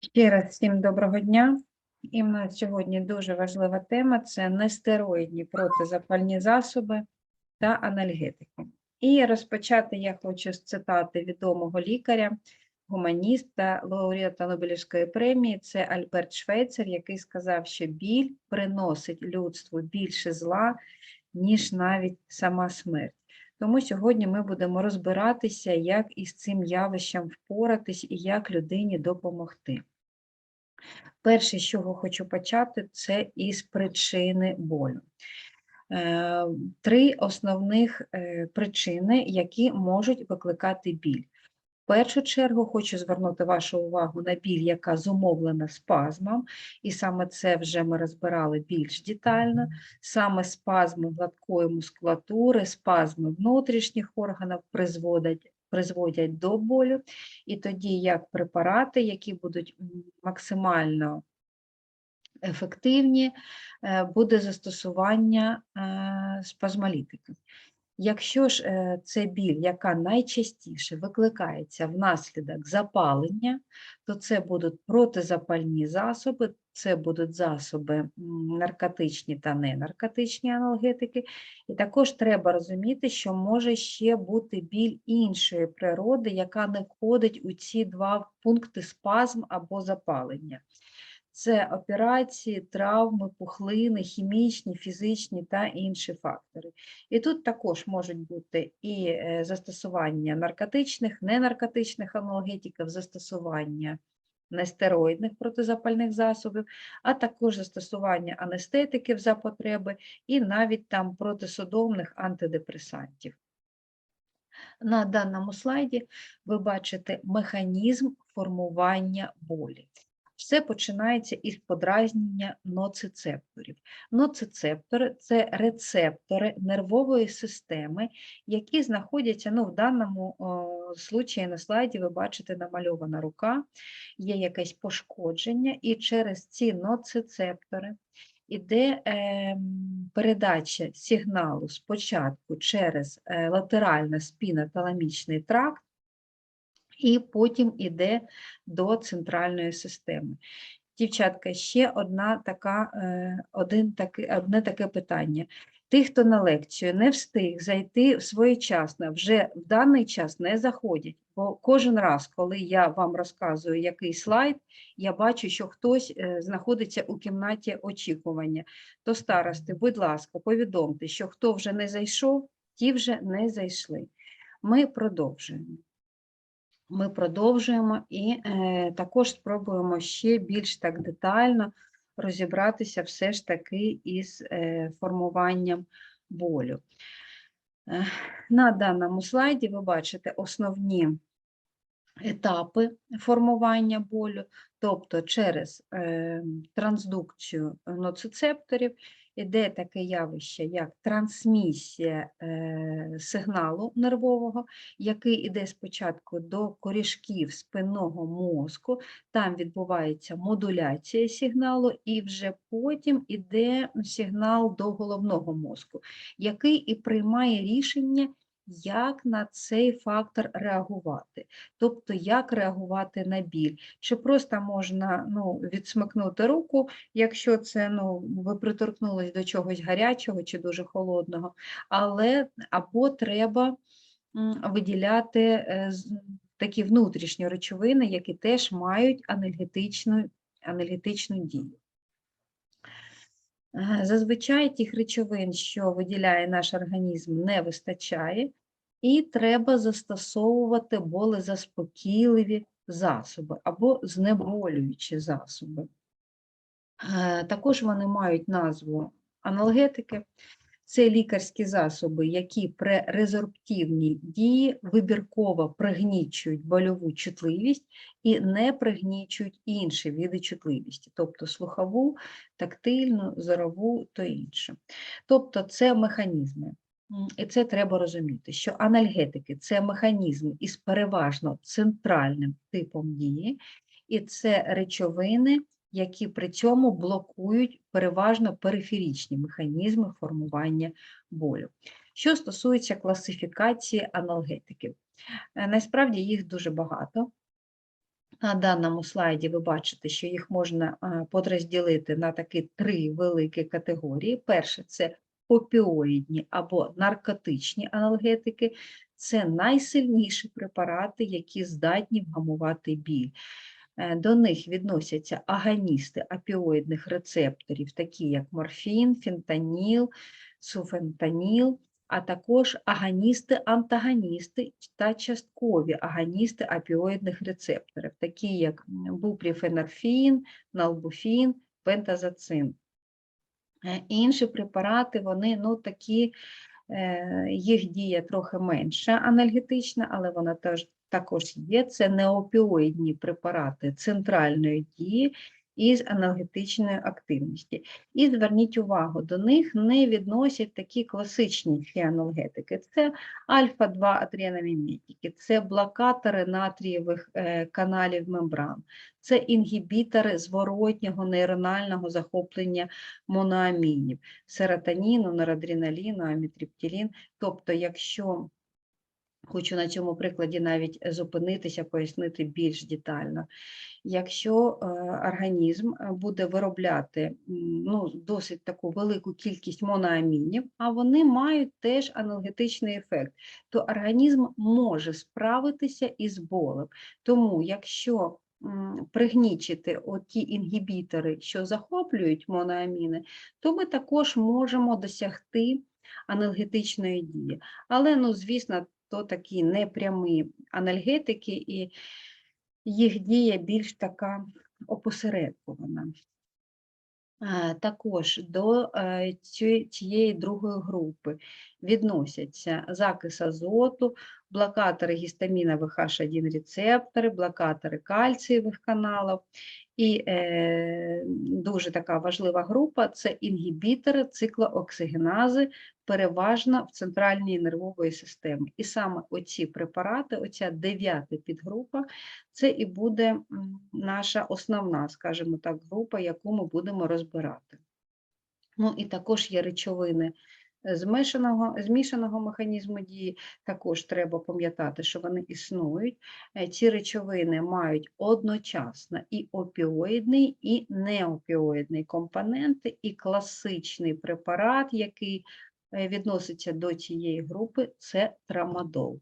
Ще раз всім доброго дня. І в нас сьогодні дуже важлива тема це нестероїдні протизапальні засоби та анальгетики. І розпочати я хочу з цитати відомого лікаря, гуманіста, лауреата Нобелівської премії, це Альберт Швейцер, який сказав, що біль приносить людству більше зла, ніж навіть сама смерть. Тому сьогодні ми будемо розбиратися, як із цим явищем впоратись і як людині допомогти. Перше, з чого хочу почати, це із причини болю. Е, Три основних е, причини, які можуть викликати біль. Першу чергу хочу звернути вашу увагу на біль, яка зумовлена спазмом, і саме це вже ми розбирали більш детально. Саме спазми гладкої мускулатури, спазми внутрішніх органів призводять, призводять до болю, і тоді як препарати, які будуть максимально ефективні, е, буде застосування е, спазмолітики. Якщо ж е, це біль, яка найчастіше викликається внаслідок запалення, то це будуть протизапальні засоби, це будуть засоби наркотичні та ненаркотичні аналгетики. І також треба розуміти, що може ще бути біль іншої природи, яка не входить у ці два пункти спазм або запалення. Це операції, травми, пухлини, хімічні, фізичні та інші фактори. І тут також можуть бути і е, застосування наркотичних, ненаркотичних аналгетиків, застосування нестероїдних протизапальних засобів, а також застосування анестетиків за потреби і навіть там протисудомних антидепресантів. На даному слайді ви бачите механізм формування болі. Все починається із подразнення ноцицепторів. Ноцицептори – це рецептори нервової системи, які знаходяться, ну, в даному случаї на слайді ви бачите намальована рука, є якесь пошкодження, і через ці ноцицептори іде е, передача сигналу спочатку через е, латерально-спіноталамічний тракт, і потім іде до центральної системи. Дівчатка, ще одна така, е, один таки, одне таке питання. Ті, хто на лекцію не встиг зайти своєчасно, вже в даний час не заходять, бо кожен раз, коли я вам розказую який слайд, я бачу, що хтось е, знаходиться у кімнаті очікування. То старости, будь ласка, повідомте, що хто вже не зайшов, ті вже не зайшли. Ми продовжуємо ми продовжуємо і е, також спробуємо ще більш так детально розібратися все ж таки із е, формуванням болю. Е, на даному слайді ви бачите основні етапи формування болю, тобто через е, трансдукцію ноцицепторів іде таке явище, як трансмісія е, сигналу нервового, який іде спочатку до корішків спинного мозку, там відбувається модуляція сигналу, і вже потім іде сигнал до головного мозку, який і приймає рішення, як на цей фактор реагувати, тобто як реагувати на біль. Чи просто можна ну, відсмикнути руку, якщо це ну, ви приторкнулись до чогось гарячого чи дуже холодного, але або треба виділяти е, такі внутрішні речовини, які теж мають анальгетичну, анальгетичну дію. Е, Зазвичай тих речовин, що виділяє наш організм, не вистачає, і треба застосовувати болезаспокійливі засоби або знеболюючі засоби. Е, Також вони мають назву аналгетики. Це лікарські засоби, які при резорптивній дії вибірково пригнічують больову чутливість і не пригнічують інші види чутливості, тобто слухову, тактильну, зорову та інше. Тобто це механізми. І це треба розуміти, що анальгетики це механізми із переважно центральним типом дії, і це речовини, які при цьому блокують переважно периферичні механізми формування болю. Що стосується класифікації аналгетиків, Е, насправді їх дуже багато. На даному слайді ви бачите, що їх можна е, подрозділити на такі три великі категорії. Перше це опіоїдні або наркотичні аналгетики. Це найсильніші препарати, які здатні вгамувати біль. Е, До них відносяться агоністи опіоїдних рецепторів, такі як морфін, фентаніл, суфентаніл, а також агоністи-антагоністи та часткові агоністи опіоїдних рецепторів, такі як м, бупріфенорфін, налбуфін, пентазоцин. Е, Інші препарати, вони ну, такі, е, їх дія трохи менша анальгетична, але вона теж також є. Це неопіоїдні препарати центральної дії із анальгетичної активності. І зверніть увагу, до них не відносять такі класичні ще аналгетики. Це альфа-2 адреноміметики, це блокатори натрієвих е, каналів мембран, це інгібітори зворотнього нейронального захоплення моноамінів, серотоніну, норадреналіну, амітриптилін. Тобто, якщо Хочу на цьому прикладі навіть зупинитися, пояснити більш детально. Якщо е, організм е, буде виробляти ну, досить таку велику кількість моноамінів, а вони мають теж аналгетичний ефект, то організм може справитися із болем. Тому, якщо пригнічити оті інгібітори, що захоплюють моноаміни, то ми також можемо досягти анальгетичної дії. Але, ну, звісно, то такі непрямі анальгетики, і їх дія більш така опосередкована. Е, Також до е, цієї другої групи відносяться закис азоту, блокатори гістамінових H1 рецептори, блокатори кальцієвих каналів. І е, дуже така важлива група це інгібітори циклооксигенази, переважно в центральній нервової системи. І саме оці препарати, оця дев'ята підгрупа, це і буде наша основна, скажімо так, група, яку ми будемо розбирати. Ну і також є речовини змішаного, змішаного механізму дії, також треба пам'ятати, що вони існують. Е, Ці речовини мають одночасно і опіоїдний, і неопіоїдний компоненти, і класичний препарат, який е, відноситься до цієї групи, це трамадол.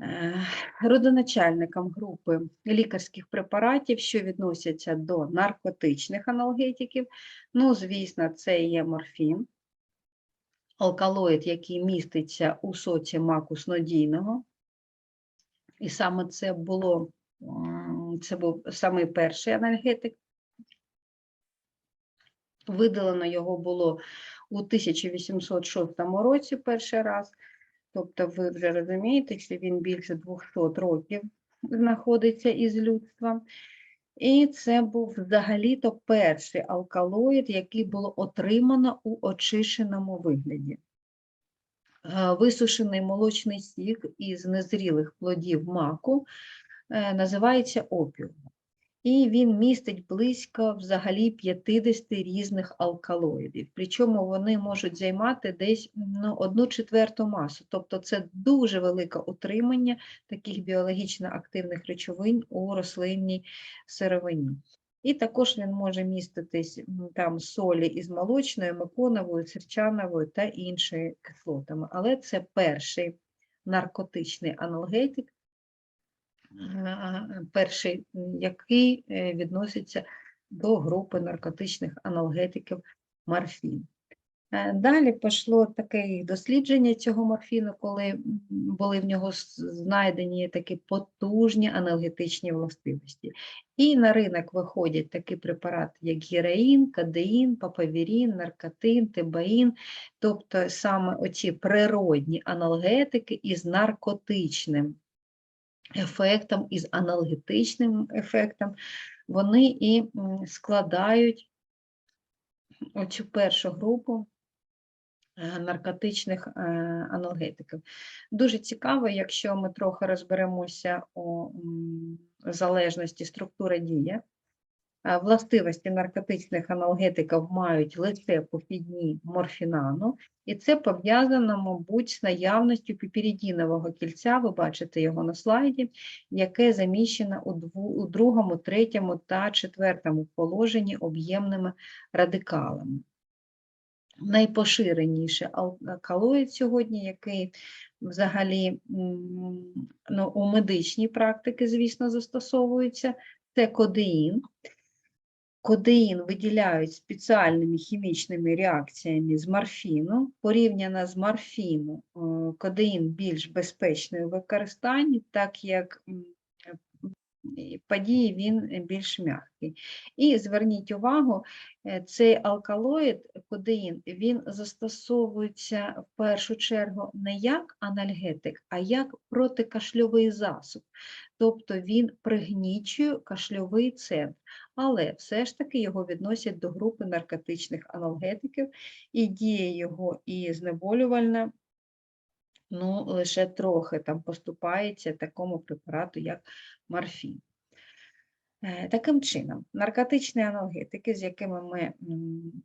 Е, Родоначальникам групи лікарських препаратів, що відносяться до наркотичних аналгетиків, ну, звісно, це є морфін, алкалоїд, який міститься у соці маку снодійного. І саме це було, це був самий перший анальгетик. Видалено його було у 1806 році перший раз. Тобто ви вже розумієте, що він більше 200 років знаходиться із людством. І це був взагалі-то перший алкалоїд, який було отримано у очищеному вигляді. Е, Висушений молочний сік із незрілих плодів маку е, називається опіум. І він містить близько взагалі 50 різних алкалоїдів. Причому вони можуть займати десь ну, одну четверту масу. Тобто це дуже велике утримання таких біологічно активних речовин у рослинній сировині. І також він може міститись там солі із молочною, меконовою, сірчановою та іншими кислотами. Але це перший наркотичний аналгетик, перший, який е, відноситься до групи наркотичних аналгетиків морфін. Е, Далі пішло таке дослідження цього морфіну, коли були в нього знайдені такі потужні аналгетичні властивості. І на ринок виходять такі препарати, як героїн, кадеїн, папавірін, наркотин, тебаїн, тобто саме оці природні аналгетики із наркотичним ефектом, із аналгетичним ефектом, вони і складають оцю першу групу е, наркотичних е, аналгетиків. Дуже цікаво, якщо ми трохи розберемося у залежності структури дії Властивості наркотичних аналгетиків мають лише похідні морфінану, і це пов'язано, мабуть, з наявністю піперідінового кільця, ви бачите його на слайді, яке заміщено у, дву, у другому, третьому та четвертому положенні об'ємними радикалами. Найпоширеніше алкалоїд сьогодні, який взагалі ну, у медичній практиці, звісно, застосовується, це кодеїн. Кодеїн виділяють спеціальними хімічними реакціями з морфіну. Порівняно з морфіну, е, кодеїн більш безпечний у використанні, так як події він більш м'який. І зверніть увагу, е, цей алкалоїд, кодеїн, він застосовується в першу чергу не як анальгетик, а як протикашльовий засіб. Тобто він пригнічує кашльовий центр, але все ж таки його відносять до групи наркотичних аналгетиків, і дія його і знеболювальна ну, лише трохи там поступається такому препарату, як морфін. Е, Таким чином, наркотичні аналгетики, з якими ми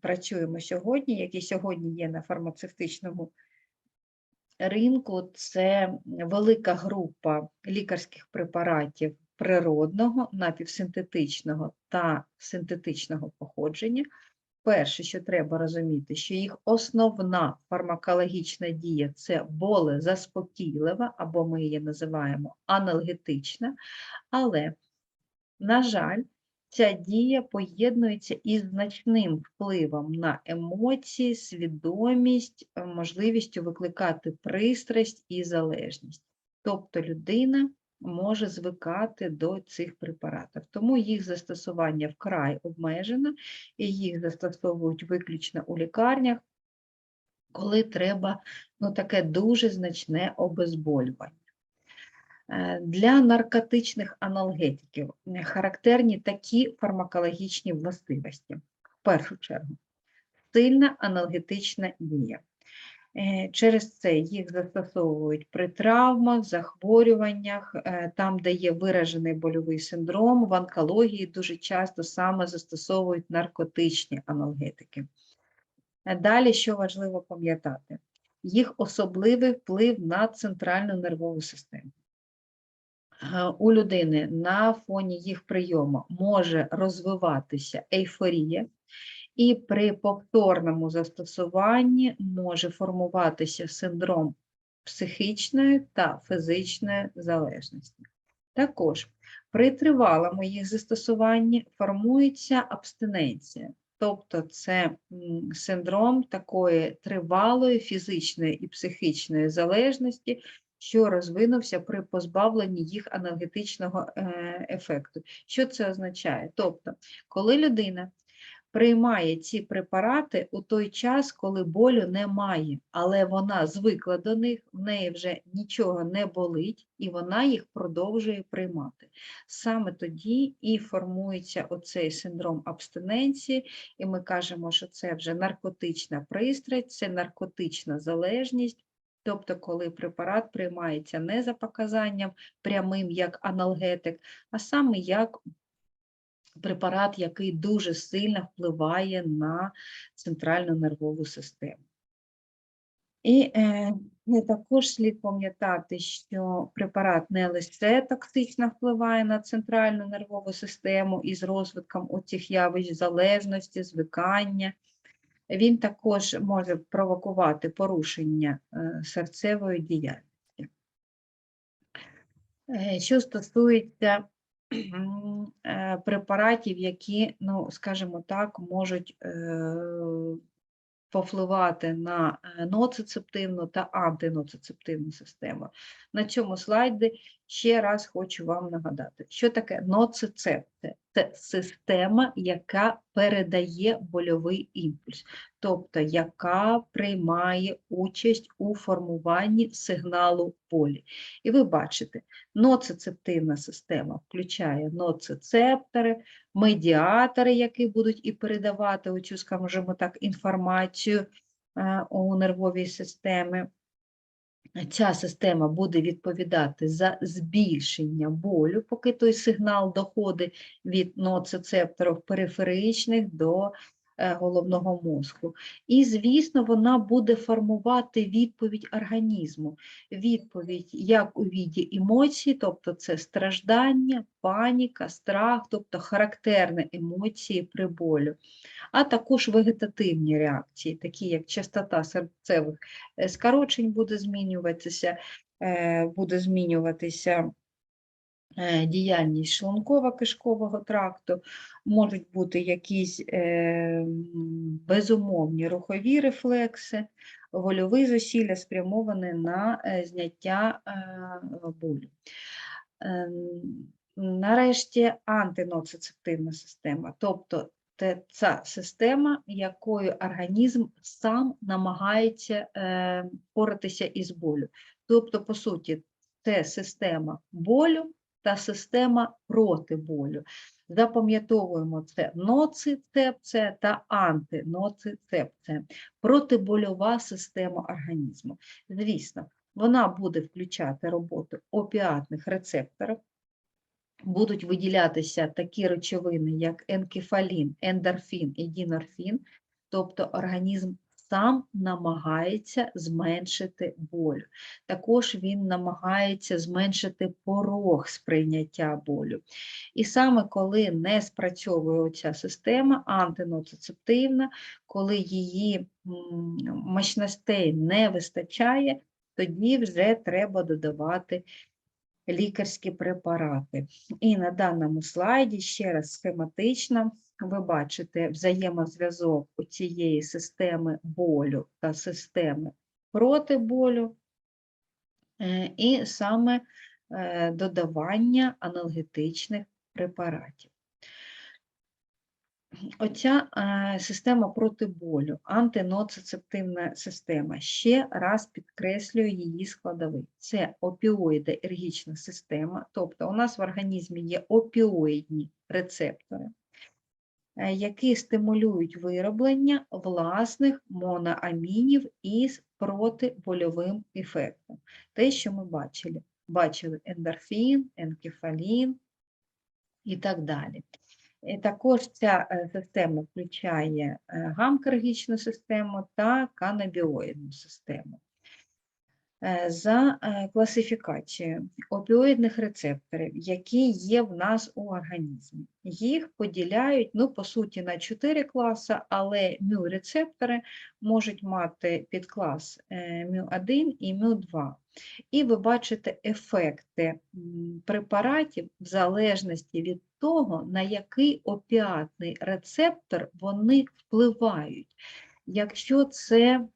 працюємо сьогодні, які сьогодні є на фармацевтичному ринку, це велика група лікарських препаратів природного, напівсинтетичного та синтетичного походження. Перше, що треба розуміти, що їх основна фармакологічна дія це болезаспокійлива, або ми її називаємо аналгетична, але, на жаль, ця дія поєднується із значним впливом на емоції, свідомість, е, можливістю викликати пристрасть і залежність. Тобто людина може звикати до цих препаратів. Тому їх застосування вкрай обмежено, і їх застосовують виключно у лікарнях, коли треба ну, таке дуже значне обезболювання. Е, Для наркотичних аналгетиків характерні такі фармакологічні властивості. В першу чергу, сильна аналгетична дія. Е, Через це їх застосовують при травмах, захворюваннях, е, там, де є виражений больовий синдром, в онкології дуже часто саме застосовують наркотичні аналгетики. Далі, що важливо пам'ятати, їх особливий вплив на центральну нервову систему. Е, У людини на фоні їх прийому може розвиватися ейфорія, і при повторному застосуванні може формуватися синдром психічної та фізичної залежності. Також при тривалому їх застосуванні формується абстиненція, тобто це синдром такої тривалої фізичної і психічної залежності, що розвинувся при позбавленні їх анальгетичного е, ефекту. Що це означає? Тобто, коли людина приймає ці препарати у той час, коли болю немає, але вона звикла до них, в неї вже нічого не болить, і вона їх продовжує приймати. Саме тоді і формується оцей синдром абстиненції, і ми кажемо, що це вже наркотична пристрасть, це наркотична залежність. Тобто, коли препарат приймається не за показанням прямим як аналгетик, а саме як препарат, який дуже сильно впливає на центральну нервову систему. І е, також слід пам'ятати, що препарат не лише токсично впливає на центральну нервову систему із розвитком оцих явищ залежності, звикання, він також може провокувати порушення е, серцевої діяльності. Е, Що стосується е, препаратів, які, ну, скажімо так, можуть повпливати на ноцицептивну та антиноцицептивну систему. На цьому слайді ще раз хочу вам нагадати, що таке ноцицепти. Це система, яка передає больовий імпульс, тобто яка приймає участь у формуванні сигналу болі. І ви бачите, ноцицептивна система включає ноцицептори, медіатори, які будуть і передавати оцю, скажімо так, інформацію е, у нервовій системі. Ця система буде відповідати за збільшення болю, поки той сигнал доходить від ноцицепторів периферичних до головного мозку. І, звісно, вона буде формувати відповідь організму. Відповідь як у віді емоцій, тобто це страждання, паніка, страх, тобто характерні емоції при болю, а також вегетативні реакції, такі як частота серцевих е, скорочень буде змінюватися, е, буде змінюватися е, діяльність шлунково-кишкового тракту, можуть бути якісь е, безумовні рухові рефлекси, вольові зусилля спрямовані на е, зняття е, болю. Ем, Нарешті антиноцицептивна система, тобто те- ця система, якою організм сам намагається е, впоратися із болю. Тобто, по суті, це система болю та система проти болю. Запам'ятовуємо це ноцицепція та антиноцицепція, протибольова система організму. Звісно, вона буде включати роботу опіатних рецепторів, будуть виділятися такі речовини, як енкефалін, ендорфін і дінорфін, тобто організм сам намагається зменшити болю. Також він намагається зменшити порог сприйняття болю. І саме коли не спрацьовує ця система антиноцицептивна, коли її мощностей не вистачає, тоді вже треба додавати лікарські препарати. І на даному слайді ще раз схематично ви бачите взаємозв'язок цієї системи болю та системи проти болю, е, і саме е, додавання аналгетичних препаратів. Оця система проти болю, антиноцицептивна система, ще раз підкреслюю її складові. Це опіоїдоергічна система, тобто у нас в організмі є опіоїдні рецептори, е, які стимулюють вироблення власних моноамінів із протибольовим ефектом. Те, що ми бачили, бачили ендорфін, енкефалін і так далі. І також ця е, система включає е, гамкергічну систему та канабіоїдну систему. Е, За е, класифікацією опіоїдних рецепторів, які є в нас у організмі, їх поділяють, ну, по суті, на чотири класи, але мю-рецептори можуть мати підклас е, мю-1 і мю-2. І ви бачите ефекти препаратів в залежності від того, на який опіатний рецептор вони впливають. Якщо це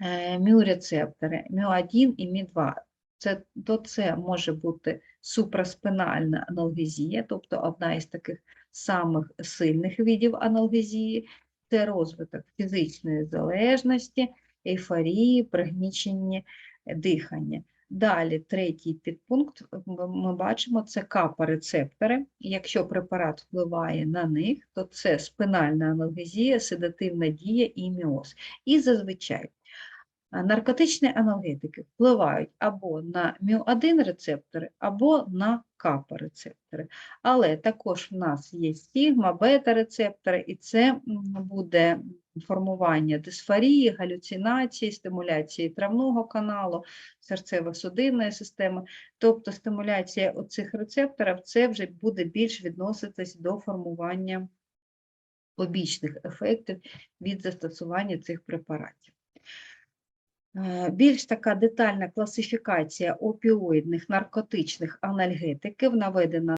е, мю-рецептори, мю-1 і мю-2, це, то це може бути супраспинальна аналгезія, тобто одна із таких самих сильних видів аналгезії, це розвиток фізичної залежності, ейфорії, пригнічення дихання. Далі, третій підпункт, ми бачимо, це капа-рецептори. Якщо препарат впливає на них, то це спинальна аналгезія, седативна дія і міоз. І зазвичай наркотичні аналгетики впливають або на мю1 рецептори, або на капа-рецептори. Але також в нас є стігма, бета-рецептори, і це буде формування дисфорії, галюцинації, стимуляції травного каналу, серцево-судинної системи. Тобто стимуляція оцих рецепторів це вже буде більш відноситись до формування побічних ефектів від застосування цих препаратів. Е, Більш така детальна класифікація опіоїдних наркотичних анальгетиків наведена